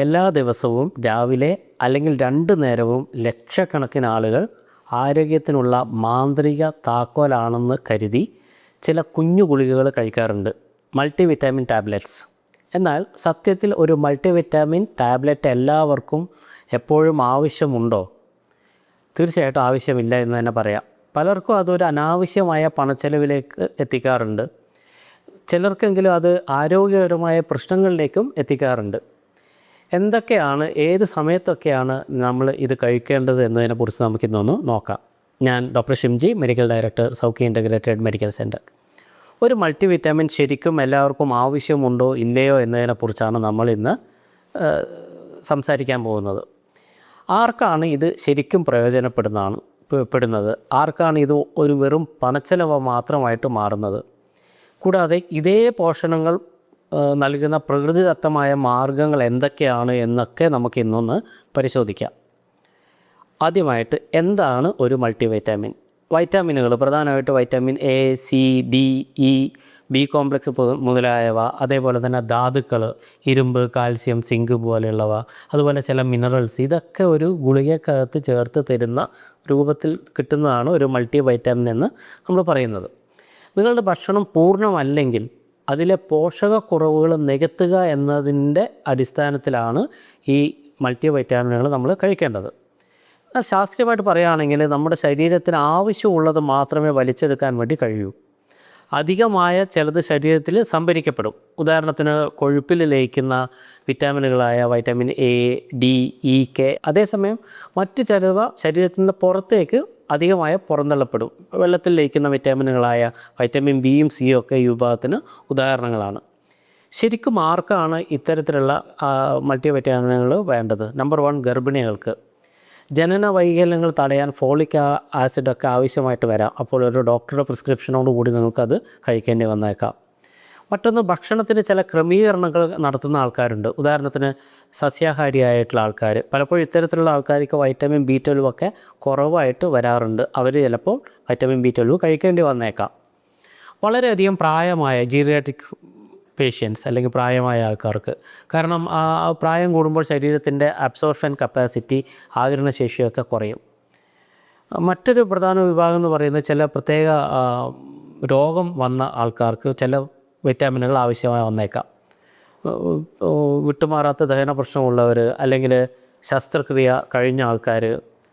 എല്ലാ ദിവസവും രാവിലെ അല്ലെങ്കിൽ രണ്ട് നേരവും ലക്ഷക്കണക്കിന് ആളുകൾ ആരോഗ്യത്തിനുള്ള മാന്ത്രിക താക്കോലാണെന്ന് കരുതി ചില കുഞ്ഞു ഗുളികകൾ കഴിക്കാറുണ്ട്. Multivitamin tablets. എന്നാൽ സത്യത്തിൽ ഒരു മൾട്ടിവിറ്റാമിൻ ടാബ്ലറ്റ് എല്ലാവർക്കും എപ്പോഴും ആവശ്യമുണ്ടോ? തീർച്ചയായിട്ടും ആവശ്യമില്ല എന്ന് തന്നെ പറയാം. പലർക്കും അതൊരു അനാവശ്യമായ പണച്ചെലവിലേക്ക് എത്തിക്കാറുണ്ട്. ചിലർക്കെങ്കിലും അത് ആരോഗ്യപരമായ പ്രശ്നങ്ങളിലേക്കും എത്തിക്കാറുണ്ട്. എന്തൊക്കെയാണ് ഏത് സമയത്തൊക്കെയാണ് നമ്മൾ ഇത് കഴിക്കേണ്ടത് എന്നതിനെക്കുറിച്ച് നമുക്കിന്നൊന്ന് നോക്കാം. ഞാൻ doctor Shimji medical director Saukhya integrated medical centre ഒരു മൾട്ടി വിറ്റാമിൻ ശരിക്കും എല്ലാവർക്കും ആവശ്യമുണ്ടോ ഇല്ലയോ എന്നതിനെക്കുറിച്ചാണ് നമ്മൾ ഇന്ന് സംസാരിക്കാൻ പോകുന്നത്. ആർക്കാണ് ഇത് ശരിക്കും പ്രയോജനപ്പെടുന്നതാണ് പെടുന്നത്? ആർക്കാണ് ഇത് ഒരു വെറും പണച്ചെലവ് മാത്രമായിട്ട് മാറുന്നത്? കൂടാതെ ഇതേ പോഷണങ്ങൾ നൽകുന്ന പ്രകൃതിദത്തമായ മാർഗങ്ങൾ എന്തൊക്കെയാണ് എന്നൊക്കെ നമുക്ക് ഇന്നൊന്ന് പരിശോധിക്കാം. ആദ്യമായിട്ട് എന്താണ് ഒരു മൾട്ടി വൈറ്റാമിൻ വൈറ്റാമിനുകൾ പ്രധാനമായിട്ട് vitamin A C D E B complex മുതലായവ അതേപോലെ തന്നെ ധാതുക്കൾ ഇരുമ്പ് കാൽസ്യം സിങ്ക് പോലെയുള്ളവ അതുപോലെ ചില മിനറൽസ് ഇതൊക്കെ ഒരു ഗുളികക്കകത്ത് ചേർത്ത് തരുന്ന രൂപത്തിൽ കിട്ടുന്നതാണ് ഒരു മൾട്ടി വൈറ്റാമിൻ എന്ന് നമ്മൾ പറയുന്നത്. നിങ്ങളുടെ ഭക്ഷണം പൂർണമല്ലെങ്കിൽ അതിലെ പോഷകക്കുറവുകൾ നികത്തുക എന്നതിന്റെ അടിസ്ഥാനത്തിലാണ് ഈ മൾട്ടി വൈറ്റാമിനുകൾ നമ്മൾ കഴിക്കേണ്ടത്. എന്നാൽ ശാസ്ത്രീയമായിട്ട് പറയുകയാണെങ്കിൽ നമ്മുടെ ശരീരത്തിന് ആവശ്യമുള്ളത് മാത്രമേ വലിച്ചെടുക്കാൻ വേണ്ടി കഴിയൂ. അധികമായ ചിലത് ശരീരത്തിൽ സംഭരിക്കപ്പെടും. ഉദാഹരണത്തിന് കൊഴുപ്പിൽ ലയിക്കുന്ന വിറ്റാമിനുകളായ vitamin A D E K. അതേസമയം മറ്റു ചിലവ ശരീരത്തിന്റെ പുറത്തേക്ക് അധികമായ പുറന്തള്ളപ്പെടും. വെള്ളത്തിൽ ലയിക്കുന്ന വിറ്റാമിനുകളായ വൈറ്റമിൻ ബിയും സിയും ഒക്കെ ഈ വിഭാഗത്തിന് ഉദാഹരണങ്ങളാണ്. ശരിക്കും ആർക്കാണ് ഇത്തരത്തിലുള്ള മൾട്ടി വൈറ്റാമിനുകൾ വേണ്ടത്? നമ്പർ വൺ ഗർഭിണികൾക്ക്. ജനന വൈകല്യങ്ങൾ തടയാൻ ഫോളിക് ആസിഡൊക്കെ ആവശ്യമായിട്ട് വരാം. അപ്പോൾ ഒരു ഡോക്ടറുടെ പ്രിസ്ക്രിപ്ഷനോട് കൂടി നിങ്ങൾക്കത് കഴിക്കേണ്ടി വന്നേക്കാം. മറ്റൊന്ന് ഭക്ഷണത്തിന് ചില ക്രമീകരണങ്ങൾ നടത്തുന്ന ആൾക്കാരുണ്ട്. ഉദാഹരണത്തിന് സസ്യാഹാരിയായിട്ടുള്ള ആൾക്കാർ പലപ്പോഴും ഇത്തരത്തിലുള്ള ആൾക്കാർക്ക് വൈറ്റമിൻ ബി ട്വൽവ് ഒക്കെ കുറവായിട്ട് വരാറുണ്ട്. അവർ ചിലപ്പോൾ വൈറ്റമിൻ ബി ട്വൽവ് കഴിക്കേണ്ടി വന്നേക്കാം. വളരെയധികം പ്രായമായ ജീറിയാറ്റിക് പേഷ്യൻസ് അല്ലെങ്കിൽ പ്രായമായ ആൾക്കാർക്ക്. കാരണം ആ പ്രായം കൂടുമ്പോൾ ശരീരത്തിന്റെ അബ്സോർഷൻ കപ്പാസിറ്റി ആകിരണശേഷിയൊക്കെ കുറയും. മറ്റൊരു പ്രധാന വിഭാഗം എന്ന് പറയുന്നത് ചില പ്രത്യേക രോഗം വന്ന ആൾക്കാർക്ക് ചില വിറ്റാമിനുകൾ ആവശ്യമായി വന്നേക്കാം. വിട്ടുമാറാത്ത ദഹന പ്രശ്നമുള്ളവർ അല്ലെങ്കിൽ ശസ്ത്രക്രിയ കഴിഞ്ഞ ആൾക്കാർ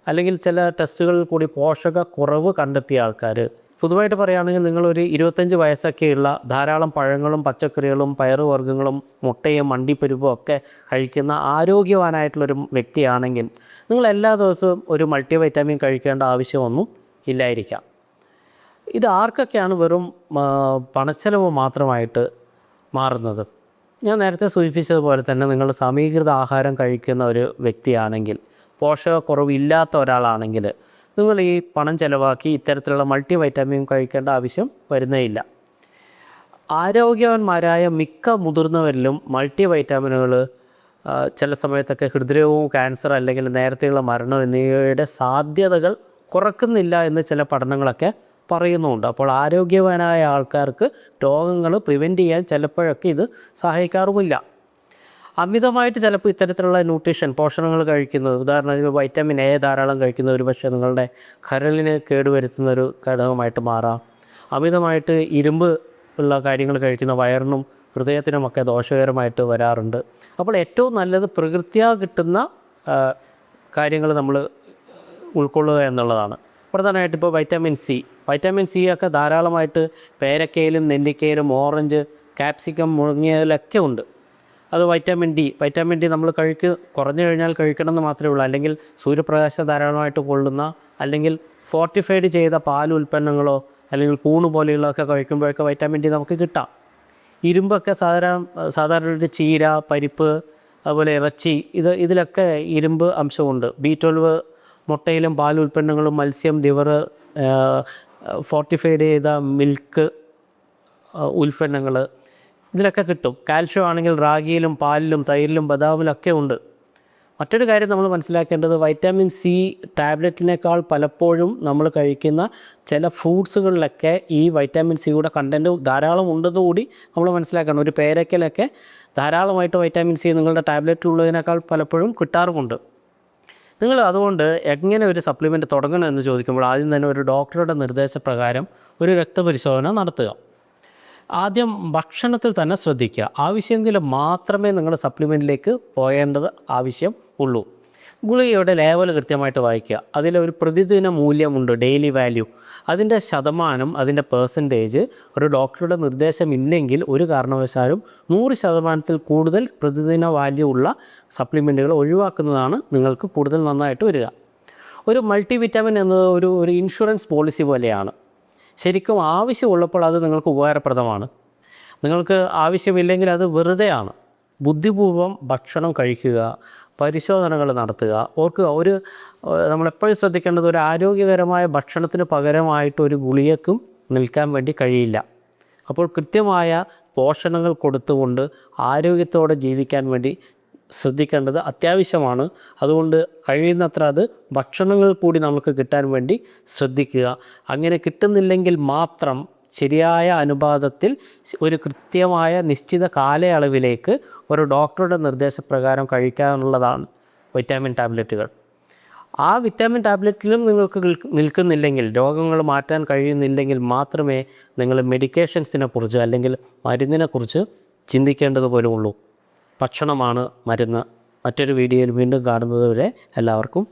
അല്ലെങ്കിൽ ചില ടെസ്റ്റുകളിൽ കൂടി പോഷക കുറവ് കണ്ടെത്തിയ ആൾക്കാർ പൊതുവായിട്ട് പറയുകയാണെങ്കിൽ നിങ്ങളൊരു ഇരുപത്തഞ്ച് വയസ്സൊക്കെയുള്ള ധാരാളം പഴങ്ങളും പച്ചക്കറികളും പയറുവർഗങ്ങളും മുട്ടയും മണ്ടിപ്പരിപ്പും ഒക്കെ കഴിക്കുന്ന ആരോഗ്യവാനായിട്ടുള്ളൊരു വ്യക്തിയാണെങ്കിൽ നിങ്ങൾ എല്ലാ ദിവസവും ഒരു മൾട്ടി വൈറ്റാമിൻ കഴിക്കേണ്ട ആവശ്യമൊന്നും ഇല്ലായിരിക്കാം. ഇത് ആർക്കൊക്കെയാണ് വെറും പണച്ചെലവ് മാത്രമായിട്ട് മാറുന്നത്? ഞാൻ നേരത്തെ സൂചിപ്പിച്ചതുപോലെ തന്നെ നിങ്ങൾ സമീകൃത ആഹാരം കഴിക്കുന്ന ഒരു വ്യക്തിയാണെങ്കിൽ പോഷകക്കുറവില്ലാത്ത ഒരാളാണെങ്കിൽ നിങ്ങൾ ഈ പണം ചിലവാക്കി ഇത്തരത്തിലുള്ള മൾട്ടി വൈറ്റാമിൻ കഴിക്കേണ്ട ആവശ്യം വരുന്നേയില്ല. ആരോഗ്യവന്മാരായ മിക്ക മുതിർന്നവരിലും മൾട്ടി വൈറ്റാമിനുകൾ ചില സമയത്തൊക്കെ ഹൃദ്രോഗവും ക്യാൻസർ അല്ലെങ്കിൽ നേരത്തെയുള്ള മരണം എന്നിവയുടെ സാധ്യതകൾ കുറക്കുന്നില്ല എന്ന് ചില പഠനങ്ങളൊക്കെ പറയുന്നുണ്ട്. അപ്പോൾ ആരോഗ്യവാനായ ആൾക്കാർക്ക് രോഗങ്ങൾ പ്രിവെന്റ് ചെയ്യാൻ ചിലപ്പോഴൊക്കെ ഇത് സഹായിക്കാറുമില്ല. അമിതമായിട്ട് ചിലപ്പോൾ ഇത്തരത്തിലുള്ള ന്യൂട്രീഷൻ പോഷണങ്ങൾ കഴിക്കുന്നത് ഉദാഹരണത്തിന് വൈറ്റമിൻ എ ധാരാളം കഴിക്കുന്ന ഒരു പക്ഷേ നിങ്ങളുടെ കരളിന് കേടുവരുത്തുന്ന ഒരു ഘടകമായിട്ട് മാറാം. അമിതമായിട്ട് ഇരുമ്പ് ഉള്ള കാര്യങ്ങൾ കഴിക്കുന്ന വയറിനും ഹൃദയത്തിനുമൊക്കെ ദോഷകരമായിട്ട് വരാറുണ്ട്. അപ്പോൾ ഏറ്റവും നല്ലത് പ്രകൃത്യാ കിട്ടുന്ന കാര്യങ്ങൾ നമ്മൾ ഉൾക്കൊള്ളുക എന്നുള്ളതാണ്. പ്രധാനമായിട്ട് ഇപ്പോൾ വൈറ്റമിൻ സി വൈറ്റമിൻ സി ഒക്കെ ധാരാളമായിട്ട് പേരക്കയിലും നെല്ലിക്കയിലും ഓറഞ്ച് കാപ്സിക്കം മുഴങ്ങിയതിലൊക്കെ ഉണ്ട്. അത് വൈറ്റമിൻ ഡി വൈറ്റമിൻ ഡി നമ്മൾ കഴിക്ക് കുറഞ്ഞു കഴിഞ്ഞാൽ കഴിക്കണമെന്ന് മാത്രമേ ഉള്ളൂ. അല്ലെങ്കിൽ സൂര്യപ്രകാശം ധാരാളമായിട്ട് കൊള്ളുന്ന അല്ലെങ്കിൽ ഫോർട്ടിഫൈഡ് ചെയ്ത പാൽ ഉൽപ്പന്നങ്ങളോ അല്ലെങ്കിൽ കൂണ് പോലെയുള്ളതൊക്കെ കഴിക്കുമ്പോഴൊക്കെ വൈറ്റമിൻ ഡി നമുക്ക് കിട്ടാം. ഇരുമ്പൊക്കെ സാധാരണ സാധാരണ ചീര പരിപ്പ് അതുപോലെ ഇറച്ചി ഇത് ഇതിലൊക്കെ ഇരുമ്പ് അംശമുണ്ട്. ബി ട്വൽവ് മുട്ടയിലും പാൽ ഉൽപ്പന്നങ്ങളും മത്സ്യം ലിവർ ഫോർട്ടിഫൈഡ് ചെയ്ത മിൽക്ക് ഉൽപ്പന്നങ്ങൾ ഇതിലൊക്കെ കിട്ടും. കാൽഷ്യം ആണെങ്കിൽ റാഗിയിലും പാലിലും തൈരിലും ബദാമിലൊക്കെ ഉണ്ട്. മറ്റൊരു കാര്യം നമ്മൾ മനസ്സിലാക്കേണ്ടത് വൈറ്റാമിൻ സി ടാബ്ലറ്റിനേക്കാൾ പലപ്പോഴും നമ്മൾ കഴിക്കുന്ന ചില ഫ്രൂട്ട്സുകളിലൊക്കെ ഈ വൈറ്റാമിൻ സിയുടെ കണ്ടന്റ് ധാരാളം ഉണ്ടെന്ന് കൂടി നമ്മൾ മനസ്സിലാക്കണം. ഒരു പേരയ്ക്കലൊക്കെ ധാരാളമായിട്ട് വൈറ്റാമിൻ സി നിങ്ങളുടെ ടാബ്ലറ്റ് ഉള്ളതിനേക്കാൾ പലപ്പോഴും കിട്ടാറുമുണ്ട്. നിങ്ങൾ അതുകൊണ്ട് എങ്ങനെ ഒരു സപ്ലിമെന്റ് തുടങ്ങണം എന്ന് ചോദിക്കുമ്പോൾ ആദ്യം തന്നെ ഒരു ഡോക്ടറുടെ നിർദ്ദേശപ്രകാരം ഒരു രക്തപരിശോധന നടത്തുക. ആദ്യം ഭക്ഷണത്തിൽ തന്നെ ശ്രദ്ധിക്കുക. ആവശ്യമെങ്കിൽ മാത്രമേ നിങ്ങൾ സപ്ലിമെന്റിലേക്ക് പോകേണ്ടത് ആവശ്യം ഉള്ളൂ. ഗുളികയുടെ ലേവൽ കൃത്യമായിട്ട് വായിക്കുക. അതിലൊരു പ്രതിദിന മൂല്യമുണ്ട് ഡെയിലി വാല്യൂ അതിന്റെ ശതമാനം അതിന്റെ പേഴ്സന്റേജ് ഒരു ഡോക്ടറുടെ നിർദ്ദേശം ഇല്ലെങ്കിൽ ഒരു കാരണവശാലും നൂറ് ശതമാനത്തിൽ കൂടുതൽ പ്രതിദിന വാല്യൂ ഉള്ള സപ്ലിമെന്റുകൾ ഒഴിവാക്കുന്നതാണ് നിങ്ങൾക്ക് കൂടുതൽ നന്നായിട്ട് വരിക. ഒരു മൾട്ടി വിറ്റാമിൻ എന്നത് ഒരു ഒരു ഇൻഷുറൻസ് പോളിസി പോലെയാണ്. ശരിക്കും ആവശ്യമുള്ളപ്പോൾ അത് നിങ്ങൾക്ക് ഉപകാരപ്രദമാണ്. നിങ്ങൾക്ക് ആവശ്യമില്ലെങ്കിൽ അത് വെറുതെയാണ്. ബുദ്ധിപൂർവം ഭക്ഷണം കഴിക്കുക പരിശോധനകൾ നടത്തുക. ഓർക്കുക ഒരു നമ്മളെപ്പോഴും ശ്രദ്ധിക്കേണ്ടത് ഒരു ആരോഗ്യകരമായ ഭക്ഷണത്തിന് പകരമായിട്ട് ഒരു ഗുളികക്കും നിൽക്കാൻ വേണ്ടി കഴിയില്ല. അപ്പോൾ കൃത്യമായ പോഷണങ്ങൾ കൊടുത്തുകൊണ്ട് ആരോഗ്യത്തോടെ ജീവിക്കാൻ വേണ്ടി ശ്രദ്ധിക്കേണ്ടത് അത്യാവശ്യമാണ്. അതുകൊണ്ട് കഴിയുന്നത്ര അത് ഭക്ഷണങ്ങൾ കൂടി നമുക്ക് കിട്ടാൻ വേണ്ടി ശ്രദ്ധിക്കുക. അങ്ങനെ കിട്ടുന്നില്ലെങ്കിൽ മാത്രം ശരിയായ അനുപാതത്തിൽ ഒരു കൃത്യമായ നിശ്ചിത കാലയളവിലേക്ക് ഒരു ഡോക്ടറുടെ നിർദ്ദേശപ്രകാരം കഴിക്കാനുള്ളതാണ് വൈറ്റാമിൻ ടാബ്ലറ്റുകൾ. ആ വിറ്റാമിൻ ടാബ്ലറ്റിലും നിങ്ങൾക്ക് നിൽക്കുന്നില്ലെങ്കിൽ രോഗങ്ങൾ മാറ്റാൻ കഴിയുന്നില്ലെങ്കിൽ മാത്രമേ നിങ്ങൾ മെഡിക്കേഷൻസിനെ കുറിച്ച് അല്ലെങ്കിൽ മരുന്നിനെക്കുറിച്ച് ചിന്തിക്കേണ്ടത് പോലും ഉള്ളൂ ഭക്ഷണമാണ് മരുന്ന്. മറ്റൊരു വീഡിയോയിൽ വീണ്ടും കാണുന്നത് വരെ എല്ലാവർക്കും